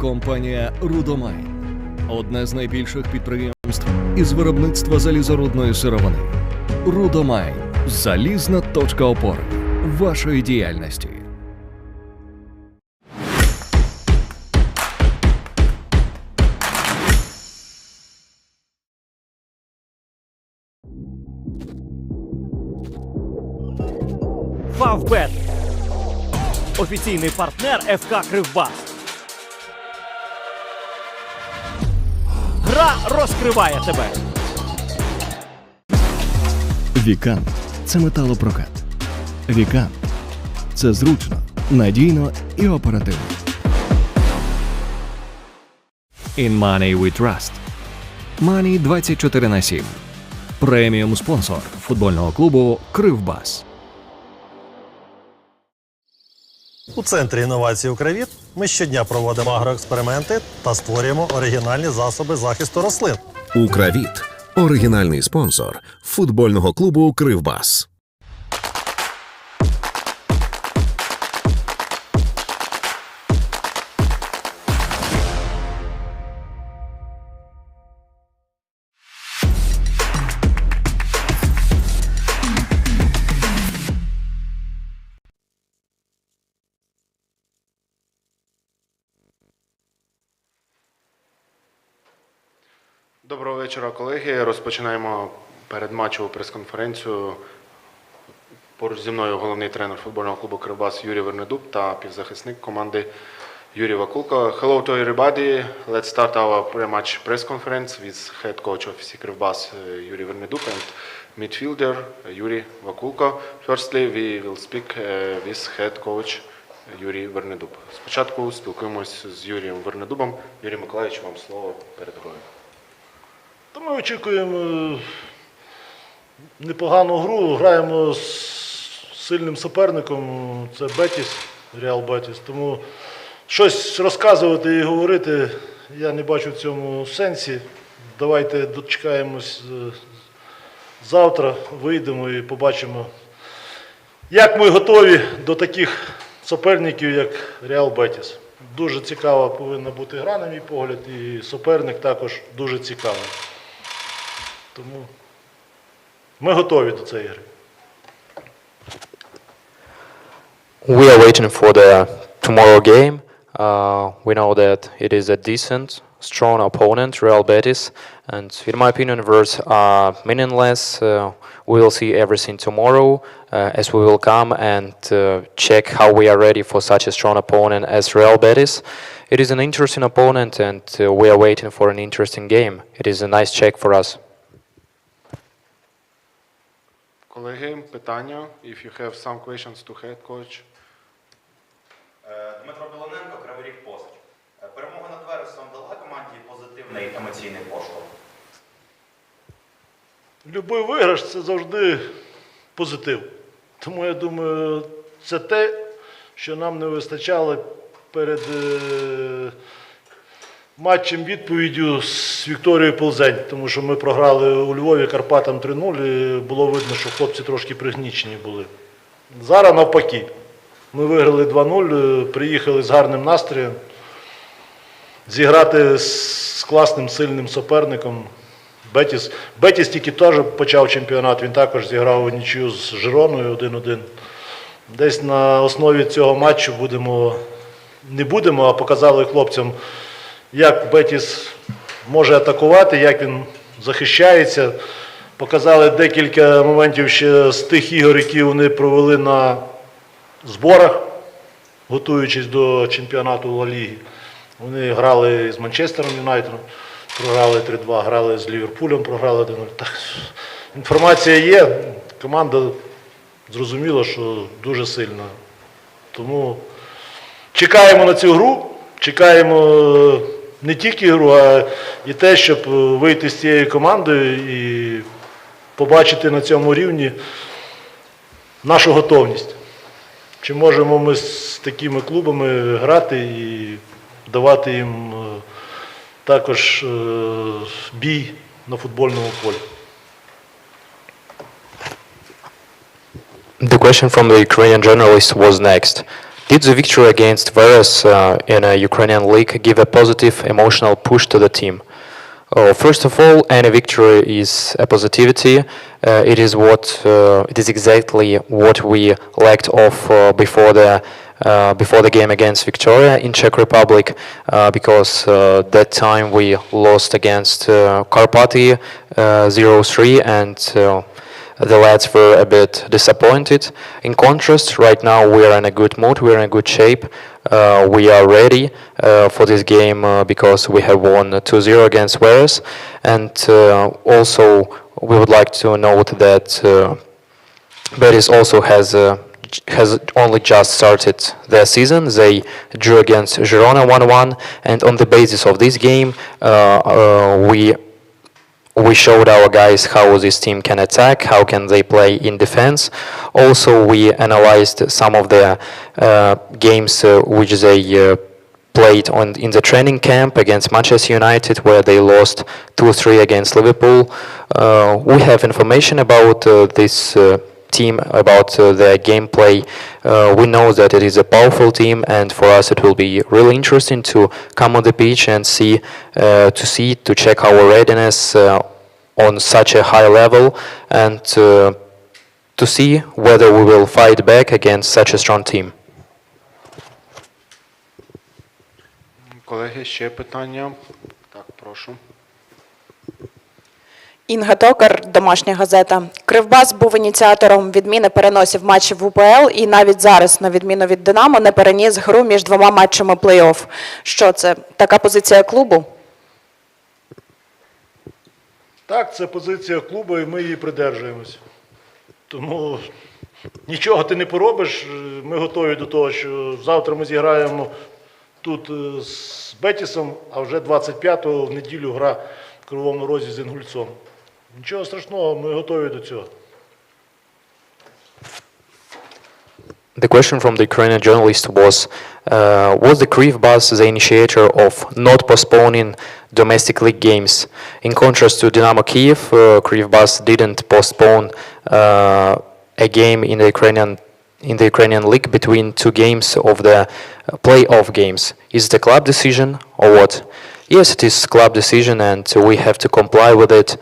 Компанія Рудомайн одне з найбільших підприємств із виробництва залізорудної сировини. Рудомайн залізна точка опори вашої діяльності. Фавбет. Офіційний партнер ФК Кривбас. Гра розкриває тебе. Вікан це металопрокат. Вікан це зручно, надійно і оперативно. In Money We Trust. Money 24 на 7. Преміум спонсор футбольного клубу Кривбас. У центрі інновацій Укравіт ми щодня проводимо агроексперименти та створюємо оригінальні засоби захисту рослин. Укравіт оригінальний спонсор футбольного клубу Кривбас. Вечора, колеги. Розпочинаємо передматчеву прес-конференцію. Поруч зі мною головний тренер футбольного клубу Кривбас Юрій Вернедуб та півзахисник команди Юрій Вакулко. Hello to everybody. Let's start our pre-match press conference with head coach of FC Kривбас uh, Юрій Вернедуб and midfielder Юрій Вакулко. Firstly, we will speak uh, with head coach Юрій Вернедуб. Спочатку спілкуємось з Юрієм Вернедубом. Юрій Миколаївич, вам слово перед грою. То ми очікуємо е, непогану гру. Граємо з сильним суперником. Це Бетіс, Реал Бетіс. Тому щось розказувати і говорити я не бачу в цьому сенсі. Давайте дочекаємось е, завтра, вийдемо і побачимо, як ми готові до таких суперників, як Реал Бетіс. Дуже цікава повинна бути гра, на мій погляд, і суперник також дуже цікавий. Тому ми готові до цієї гри. We are waiting for the tomorrow game. Uh, we know that it is a decent, strong opponent, Real Betis, and in my opinion, words are meaningless. Uh, we will see everything tomorrow uh, as we will come and uh, check how we are ready for such a strong opponent as Real Betis. It is an interesting opponent, and uh, we are waiting for an interesting game. It is a nice check for us. Колеги, питання. If you have some questions to head coach. Е, Дмитро Білоненко, Кривий Ріг Пост. Е, Перемога над Вересом дала команді позитивний емоційний поштовх. Любий виграш це завжди позитив. Тому я думаю, це те, що нам не вистачало перед е, матчем відповіддю з Вікторією Ползень, тому що ми програли у Львові Карпатам 3-0 і було видно, що хлопці трошки пригнічені були. Зараз навпаки. Ми виграли 2-0, е, приїхали з гарним настроєм. Зіграти з класним сильним суперником. Бетіс, Бетіс тільки теж почав чемпіонат, він також зіграв у нічию з Жироною 1-1. Десь на основі цього матчу будемо, не будемо, а показали хлопцям, як Бетіс може атакувати, як він захищається. Показали декілька моментів ще з тих ігор, які вони провели на зборах, готуючись до чемпіонату Ла Ліги. Вони грали з Манчестером Юнайтедом, програли 3-2, грали з Ліверпулем, програли 1-0. Так, інформація є, команда зрозуміла, що дуже сильна. Тому чекаємо на цю гру, чекаємо не тільки гру, а і те, щоб е, вийти з цією командою і побачити на цьому рівні нашу готовність. Чи можемо ми з такими клубами грати і давати їм е, також е, бій на футбольному полі? The question from the Ukrainian journalist was next. Did the victory against Veres uh, in a Ukrainian league give a positive emotional push to the team? Uh, first of all, any victory is a positivity. Uh, it is what uh, it is exactly what we lacked of uh, before the uh, before the game against Victoria in Czech Republic, uh, because uh, that time we lost against Karpaty uh, 0-3 and. The lads were a bit disappointed. In contrast, right now we are in a good mood, we are in good shape. Uh, we are ready uh, for this game uh, because we have won 2-0 against Veres. And uh, also, we would like to note that uh, Betis also has uh, has only just started their season. They drew against Girona 1-1, and on the basis of this game, uh, we we showed our guys how this team can attack, how can they play in defense. Also, we analyzed some of the uh, games uh, which they uh, played on in the training camp against Manchester United, where they lost 2-3 against Liverpool. Uh, we have information about uh, this uh, team, about uh, their gameplay Uh, we know that it is a powerful team, and for us it will be really interesting to come on the pitch and see, uh, to see, to check our readiness uh, on such a high level, and uh, to see whether we will fight back against such a strong team. Колеги, ще питання. Так, прошу. Інга Токар, домашня газета. Кривбас був ініціатором відміни переносів матчів в УПЛ і навіть зараз, на відміну від Динамо, не переніс гру між двома матчами плей-офф. Що це? Така позиція клубу? Так, це позиція клубу, і ми її придержуємось. Тому нічого ти не поробиш. Ми готові до того, що завтра ми зіграємо тут е, з Бетісом, а вже 25-го в неділю гра в Кривому Розі з Інгульцом. Нічого страшного, ми готові до цього. The question from the Ukrainian journalist was, uh, was the Krivbas the initiator of not postponing domestic league games? In contrast to Dynamo Kiev, uh, Krivbas didn't postpone uh, a game in the Ukrainian in the Ukrainian league between two games of the uh, playoff games. Is it a club decision or what? Yes, it is club decision, and we have to comply with it.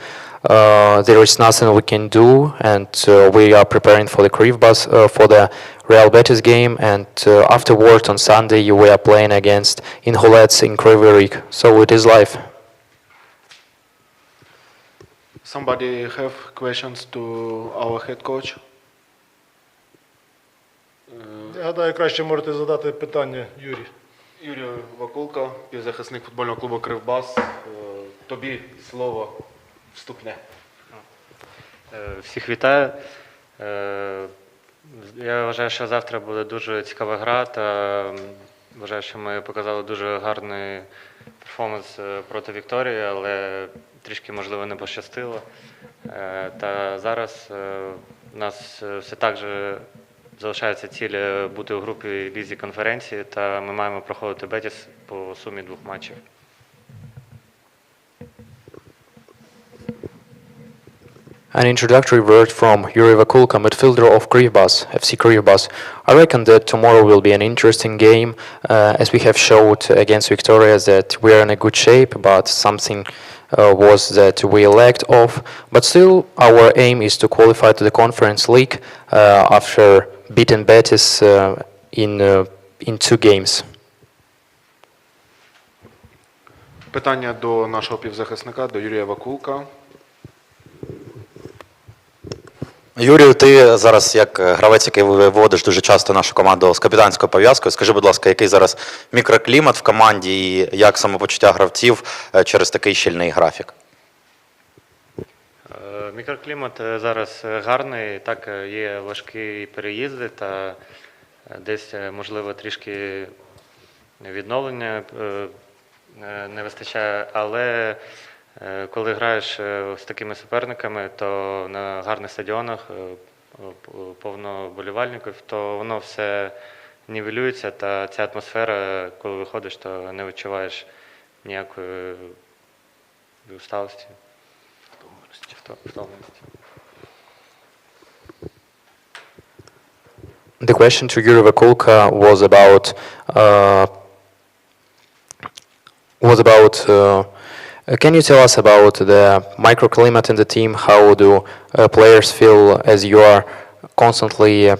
Uh, there is nothing we can do, and uh, we are preparing for the Krivbas uh, for the Real Betis game, and uh, afterward on Sunday we are playing against Inholets in Kryvyi Rih. So it is life. Somebody have questions to our head coach? Я гадаю, краще можете задати питання Юрій. Юрій Вакулка, півзахисник футбольного клубу Кривбас. Е, Тобі слово Вступне. Е, Всіх вітаю. Е, Я вважаю, що завтра буде дуже цікава гра, та вважаю, що ми показали дуже гарний перформанс е, проти Вікторії, але трішки, можливо, не пощастило. Та зараз у нас все так же залишається ціль бути у групі лізі конференції, та ми маємо проходити Бетіс по сумі двох матчів. An introductory word from Yuri Vakulka, midfielder of Krivbas, FC Krivbas. I reckon that tomorrow will be an interesting game, uh, as we have showed against Victoria that we are in a good shape, but something uh, was that we lacked of. But still, our aim is to qualify to the Conference League uh, after beating Betis uh, in uh, in two games. Питання до нашого півзахисника, до Юрія Вакулка. Юрію, ти зараз як е, гравець, який виводиш дуже часто нашу команду з капітанською пов'язкою. Скажи, будь ласка, який зараз мікроклімат в команді і як самопочуття гравців е, через такий щільний графік? Е, Мікроклімат зараз гарний, так є важкі переїзди та десь, можливо, трішки відновлення не вистачає, але коли граєш е, з такими суперниками, то на гарних стадіонах е, повно болівальників, то воно все нівелюється, та ця атмосфера, коли виходиш, то не відчуваєш ніякої усталості. Вто- Втомленості. the question to Yuri Vakulka was about uh, was about. Uh, can you tell us about the microclimate in the team? How do uh, players feel as you are constantly uh,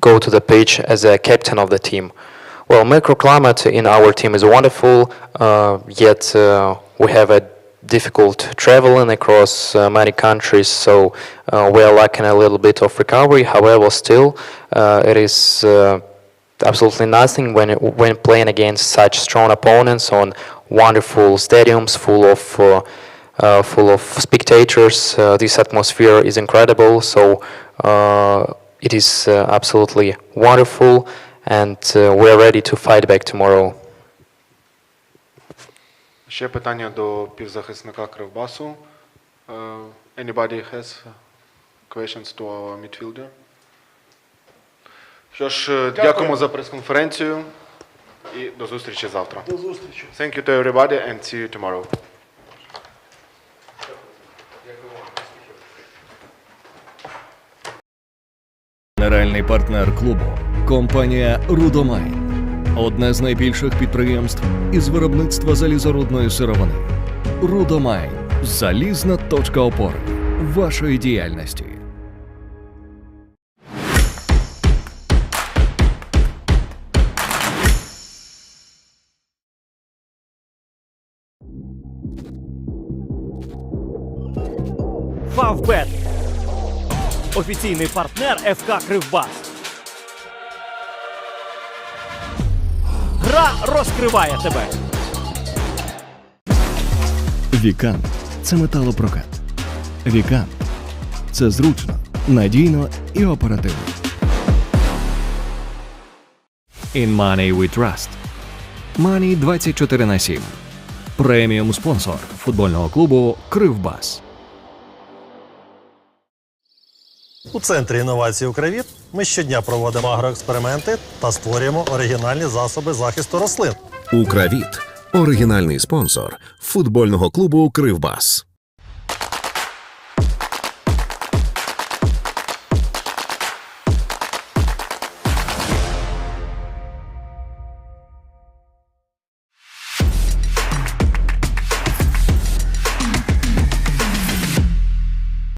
go to the pitch as a captain of the team? Well, microclimate in our team is wonderful, uh, yet uh, we have a difficult traveling across uh, many countries, so uh, we are lacking a little bit of recovery. However, still, uh, it is uh, absolutely nothing when when playing against such strong opponents on wonderful stadiums full of uh, uh, full of spectators. Uh, this atmosphere is incredible. So uh, it is uh, absolutely wonderful, and uh, we are ready to fight back tomorrow. Ще питання до півзахисника Кривбасу. Е, Anybody has questions to our midfielder? Що ж, е, дякуємо за прес-конференцію І до зустрічі завтра. До зустрічі. Thank you to everybody and see you tomorrow. Генеральний партнер клубу компанія Рудомайн. Одне з найбільших підприємств із виробництва залізорудної сировини. Рудомайн залізна точка опори вашої діяльності. Фавбет. Офіційний партнер ФК Кривбас. Гра розкриває тебе. Вікан це металопрокат. Вікан це зручно, надійно і оперативно. In Money We Trust. Money 24 на 7. Преміум спонсор футбольного клубу Кривбас. У центрі інновацій Укравіт ми щодня проводимо агроексперименти та створюємо оригінальні засоби захисту рослин. Укравіт оригінальний спонсор футбольного клубу Кривбас.